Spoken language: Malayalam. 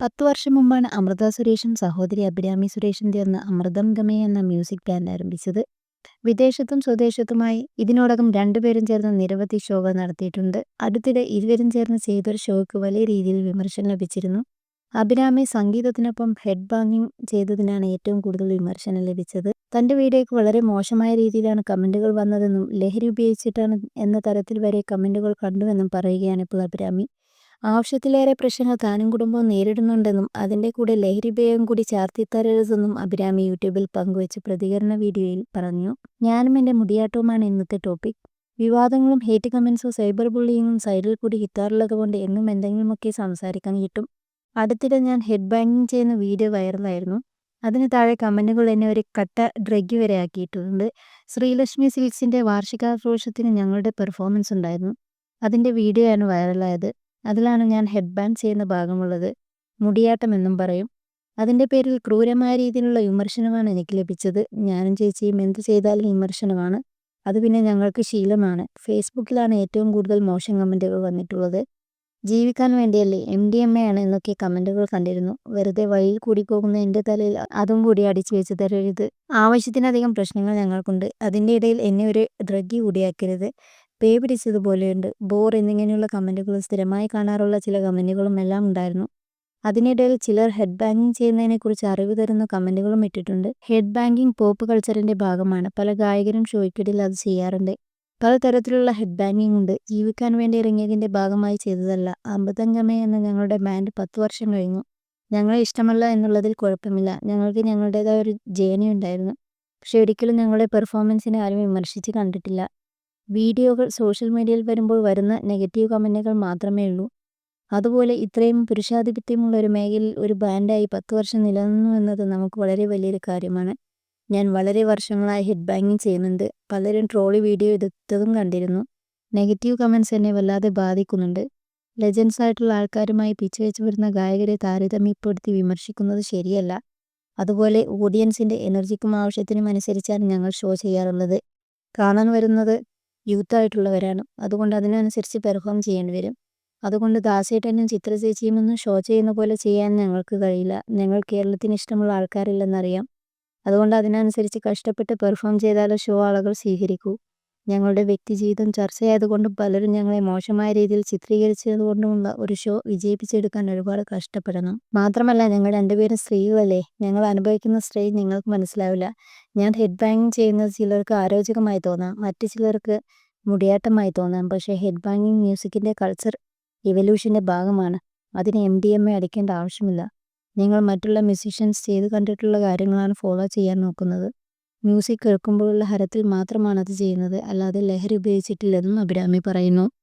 പത്തു വർഷം മുമ്പാണ് അമൃത സുരേഷും സഹോദരി അഭിരാമി സുരേഷും ചേർന്ന് അമൃതം ഗമേ എന്ന മ്യൂസിക് ബാൻഡ് ആരംഭിച്ചത്. വിദേശത്തും സ്വദേശത്തുമായി ഇതിനോടകം രണ്ടുപേരും ചേർന്ന് നിരവധി ഷോകൾ നടത്തിയിട്ടുണ്ട്. അടുത്തിടെ ഇരുവരും ചേർന്ന് ചെയ്തൊരു ഷോയ്ക്ക് വലിയ രീതിയിൽ വിമർശനം ലഭിച്ചിരുന്നു. അഭിരാമി സംഗീതത്തിനൊപ്പം ഹെഡ് ബാങ്ങിങ് ചെയ്തതിനാണ് ഏറ്റവും കൂടുതൽ വിമർശനം ലഭിച്ചത്. തന്റെ വീഡിയോയ്ക്ക് വളരെ മോശമായ രീതിയിലാണ് കമന്റുകൾ വന്നതെന്നും ലഹരി ഉപയോഗിച്ചിട്ടാണ് എന്ന തരത്തിൽ വരെ കമന്റുകൾ കണ്ടുവെന്നും പറയുകയാണ് ഇപ്പോൾ അഭിരാമി. ആവശ്യത്തിലേറെ പ്രശ്നങ്ങൾ താനും കുടുംബവും നേരിടുന്നുണ്ടെന്നും അതിന്റെ കൂടെ ലഹരി ഉപയോഗം കൂടി ചാർത്തിത്തരരുതെന്നും അഭിരാമി യൂട്യൂബിൽ പങ്കുവച്ച പ്രതികരണ വീഡിയോയിൽ പറഞ്ഞു. ഞാനും എന്റെ മുടിയാട്ടവുമാണ് ഇന്നത്തെ ടോപ്പിക് വിവാദങ്ങളും ഹേറ്റ് കമൻസോ സൈബർ ബുള്ളിങ്ങും സൈഡിൽ കൂടി കിട്ടാറുള്ളത് കൊണ്ട് എന്നും എന്തെങ്കിലുമൊക്കെ സംസാരിക്കാൻ കിട്ടും. അടുത്തിടെ ഞാൻ ഹെഡ് ബാങ്കിങ് ചെയ്യുന്ന വീഡിയോ വൈറലായിരുന്നു അതിന് താഴെ കമന്റുകൾ എന്നെ ഒരു കട്ട ഡ്രഗ് വരെ ആക്കിയിട്ടുണ്ട്. ശ്രീലക്ഷ്മി സിൽക്സിന്റെ വാർഷികാഘോഷത്തിന് ഞങ്ങളുടെ പെർഫോമൻസ് ഉണ്ടായിരുന്നു. അതിന്റെ വീഡിയോ ആണ് വൈറലായത് അതിലാണ് ഞാൻ ഹെഡ് ബാൻഡ് ചെയ്യുന്ന ഭാഗമുള്ളത്. മുടിയാട്ടം എന്നും പറയും. അതിന്റെ പേരിൽ ക്രൂരമായ രീതിയിലുള്ള വിമർശനമാണ് എനിക്ക് ലഭിച്ചത്. ഞാനും ചേച്ചിയും എന്ത് ചെയ്താലും വിമർശനമാണ്. അത് പിന്നെ ഞങ്ങൾക്ക് ശീലമാണ്. ഫേസ്ബുക്കിലാണ് ഏറ്റവും കൂടുതൽ മോശം കമന്റുകൾ വന്നിട്ടുള്ളത്. ജീവിക്കാൻ വേണ്ടിയല്ലേ എം ഡി എം എ ആണ് എന്നൊക്കെ കമന്റുകൾ കണ്ടിരുന്നു. വെറുതെ വഴിയിൽ കൂടി പോകുന്ന എന്റെ തലയിൽ അതും കൂടി അടിച്ചു വെച്ച് തരരുത്. ആവശ്യത്തിനധികം പ്രശ്നങ്ങൾ ഞങ്ങൾക്കുണ്ട്. അതിന്റെ ഇടയിൽ എന്നെ ഒരു ഡ്രഗി കൂടിയാക്കരുത്. പേ പിടിച്ചതുപോലെയുണ്ട് ബോർ എന്നിങ്ങനെയുള്ള കമന്റുകൾ സ്ഥിരമായി കാണാറുള്ള ചില കമന്റുകളും എല്ലാം ഉണ്ടായിരുന്നു. അതിനിടയിൽ ചിലർ ഹെഡ് ബാങ്കിങ് ചെയ്യുന്നതിനെക്കുറിച്ച് അറിവ് തരുന്ന കമന്റുകളും ഇട്ടിട്ടുണ്ട്. ഹെഡ് ബാങ്കിങ് പോപ്പ് കൾച്ചറിന്റെ ഭാഗമാണ്. പല ഗായകരും ഷോയ്ക്കിടയിൽ അത് ചെയ്യാറുണ്ട്. പലതരത്തിലുള്ള ഹെഡ് ബാങ്കിങ് ഉണ്ട്. ജീവിക്കാൻ വേണ്ടി ഇറങ്ങിയതിന്റെ ഭാഗമായി ചെയ്തതല്ല. അമൃതംഗമേ എന്ന ഞങ്ങളുടെ ബാൻഡ് പത്ത് വർഷം കഴിഞ്ഞു. ഞങ്ങളെ ഇഷ്ടമല്ല എന്നുള്ളതിൽ കുഴപ്പമില്ല. ഞങ്ങൾക്ക് ഞങ്ങളുടേതായ ഒരു ജേണി ഉണ്ടായിരുന്നു. പക്ഷെ ഒരിക്കലും ഞങ്ങളുടെ പെർഫോമൻസിനെ ആരും വിമർശിച്ച് കണ്ടിട്ടില്ല. വീഡിയോകൾ സോഷ്യൽ മീഡിയയിൽ വരുമ്പോൾ വരുന്ന നെഗറ്റീവ് കമന്റുകൾ മാത്രമേ ഉള്ളൂ. അതുപോലെ ഇത്രയും പുരുഷാധിപത്യമുള്ള ഒരു മേഖലയിൽ ഒരു ബാൻഡായി പത്ത് വർഷം നിലനിന്നു എന്നത് നമുക്ക് വളരെ വലിയൊരു കാര്യമാണ്. ഞാൻ വളരെ വർഷങ്ങളായി ഹെഡ് ബാങ്കിങ് ചെയ്യുന്നുണ്ട്. പലരും ട്രോളി വീഡിയോ എടുത്തതും കണ്ടിരുന്നു. നെഗറ്റീവ് കമൻസ് എന്നെ വല്ലാതെ ബാധിക്കുന്നുണ്ട്. ലെജൻസ് ആയിട്ടുള്ള ആൾക്കാരുമായി പിച്ച് വെച്ച് വരുന്ന ഗായകരെ താരതമ്യപ്പെടുത്തി വിമർശിക്കുന്നത് ശരിയല്ല. അതുപോലെ ഓഡിയൻസിന്റെ എനർജിക്കും ആവശ്യത്തിനും അനുസരിച്ചാണ് ഞങ്ങൾ ഷോ ചെയ്യാറുള്ളത്. കാണാൻ വരുന്നത് യൂത്തായിട്ടുള്ളവരാണ്. അതുകൊണ്ട് അതിനനുസരിച്ച് പെർഫോം ചെയ്യേണ്ടി വരും. അതുകൊണ്ട് ദാസേട്ടനും ചിത്ര ചേച്ചിയും ഒന്നും ഷോ ചെയ്യുന്ന പോലെ ചെയ്യാൻ ഞങ്ങൾക്ക് കഴിയില്ല. ഞങ്ങൾ കേരളത്തിന് ഇഷ്ടമുള്ള ആൾക്കാരില്ലെന്നറിയാം. അതുകൊണ്ട് അതിനനുസരിച്ച് കഷ്ടപ്പെട്ട് പെർഫോം ചെയ്താലേ ഷോ ആളുകൾ സ്വീകരിക്കൂ. ഞങ്ങളുടെ വ്യക്തിജീവിതം ചർച്ചയായതുകൊണ്ടും പലരും ഞങ്ങളെ മോശമായ രീതിയിൽ ചിത്രീകരിച്ചതുകൊണ്ടുമുള്ള ഒരു ഷോ വിജയിപ്പിച്ചെടുക്കാൻ ഒരുപാട് കഷ്ടപ്പെടണം മാത്രമല്ല ഞങ്ങൾ രണ്ടുപേരും സ്ത്രീകളല്ലേ? ഞങ്ങൾ അനുഭവിക്കുന്ന സ്ട്രെയിൻ നിങ്ങൾക്ക് മനസ്സിലാവില്ല. ഞാൻ ഹെഡ് ബാങ്കിങ് ചെയ്യുന്നത് ചിലർക്ക് ആരോചകമായി തോന്നാം മറ്റു ചിലർക്ക് മുടിയാട്ടമായി തോന്നാം. പക്ഷേ ഹെഡ് ബാങ്കിങ് മ്യൂസിക്കിന്റെ കൾച്ചർ ഇവല്യൂഷന്റെ ഭാഗമാണ്. അതിന് എം ഡി എം എ അടിക്കേണ്ട ആവശ്യമില്ല. നിങ്ങൾ മറ്റുള്ള മ്യൂസിഷ്യൻസ് ചെയ്തു കണ്ടിട്ടുള്ള കാര്യങ്ങളാണ് ഫോളോ ചെയ്യാൻ നോക്കുന്നത്. മ്യൂസിക് കേൾക്കുമ്പോഴുള്ള ഹരത്തിൽ മാത്രമാണ് അത് ചെയ്യുന്നത്. അല്ലാതെ ലഹരി ഉപയോഗിച്ചിട്ടില്ലെന്നും അഭിരാമി പറയുന്നു.